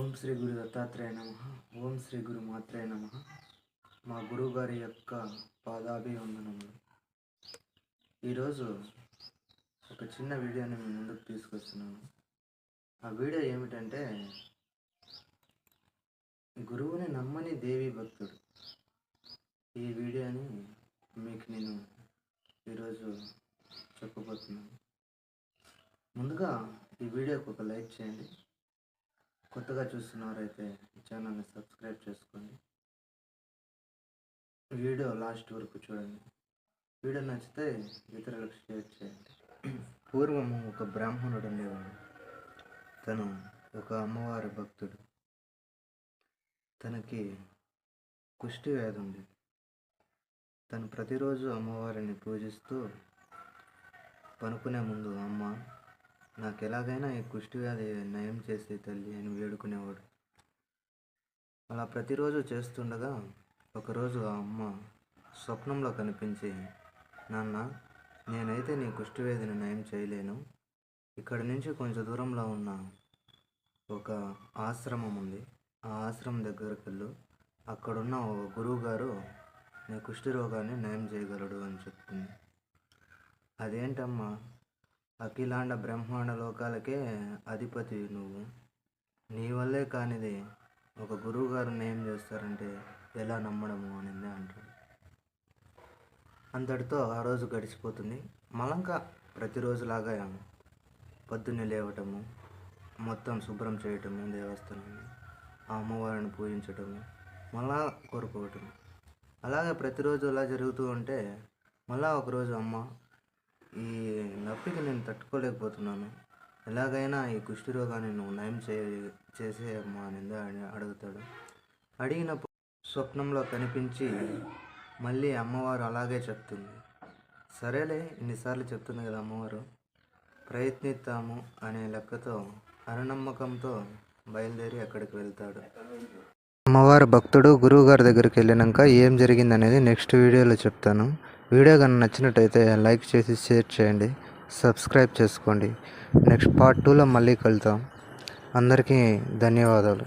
ఓం శ్రీ గురు దత్తాత్రేయ నమ. ఓం శ్రీ గురు మాత్రే నమ. మా గురువు గారి యొక్క పాదాభివందనములు. ఈరోజు ఒక చిన్న వీడియోని మీ ముందుకు తీసుకొస్తున్నాను. ఆ వీడియో ఏమిటంటే గురువుని నమ్మని దేవి భక్తుడు. ఈ వీడియోని మీకు నేను ఈరోజు చెప్పబోతున్నాను. ముందుగా ఈ వీడియోకి ఒక లైక్ చేయండి. కొత్తగా చూస్తున్నవారైతే ఛానల్ని సబ్స్క్రైబ్ చేసుకోండి. వీడియో లాస్ట్ వరకు చూడండి. వీడియో నచ్చితే ఇతరులకు షేర్ చేయండి. పూర్వము ఒక బ్రాహ్మణుడు ఉండేవాడు. తను ఒక అమ్మవారి భక్తుడు. తనకి కుష్టి వ్యాధి ఉంది తను ప్రతిరోజు అమ్మవారిని పూజిస్తూ పనుకునే ముందు అమ్మ నాకు ఎలాగైనా ఈ కుష్టి వ్యాధి నయం చేసే తల్లి అని వేడుకునేవాడు. అలా ప్రతిరోజు చేస్తుండగా ఒకరోజు ఆ అమ్మ స్వప్నంలో కనిపించి నాన్న నేనైతే నీ కుష్టి వ్యాధిని నయం చేయలేను. ఇక్కడి నుంచి కొంచెం దూరంలో ఉన్న ఒక ఆశ్రమం ఉంది. ఆ ఆశ్రమం దగ్గరికి వెళ్ళు. అక్కడున్న ఓ గురువు గారు నీ కుష్టి రోగాన్ని నయం చేయగలడు అని చెప్తుంది అదేంటమ్మా? అఖిలాండ బ్రహ్మాండ లోకాలకే అధిపతి నువ్వు. నీ వల్లే కానిది ఒక గురువు గారు ఏం చేస్తారంటే ఎలా నమ్మడము అనింది అంటాడు. అంతటితో ఆ రోజు గడిచిపోతుంది. మలంక ప్రతిరోజులాగా పొద్దున్నే లేవటము మొత్తం శుభ్రం చేయటము దేవస్థానాన్ని ఆ అమ్మవారిని పూజించటము మళ్ళా కోరుకోవటం అలాగే ప్రతిరోజు అలా జరుగుతూ ఉంటే మళ్ళా ఒకరోజు అమ్మ ఈ నొప్పికి నేను తట్టుకోలేకపోతున్నాను. ఎలాగైనా ఈ కుష్టి రోగాన్ని నువ్వు నయం చే చేసే అమ్మా అనింది అని అడుగుతాడు. అడిగినప్పుడు స్వప్నంలో కనిపించి మళ్ళీ అమ్మవారు అలాగే చెప్తుంది. సరేలే ఇన్నిసార్లు చెప్తుంది కదా అమ్మవారు. ప్రయత్నిస్తాము అనే లెక్కతో అరనమ్మకంతో బయలుదేరి అక్కడికి వెళ్తాడు. అమ్మవారి భక్తుడు గురువు గారి దగ్గరికి వెళ్ళినాక ఏం జరిగిందనేది నెక్స్ట్ వీడియోలో చెప్తాను. వీడియో కనుక నచ్చినట్టయితే లైక్ చేసి షేర్ చేయండి సబ్స్క్రైబ్ చేసుకోండి. నెక్స్ట్ పార్ట్ టూలో మళ్ళీ కలుద్దాం. అందరికీ ధన్యవాదాలు.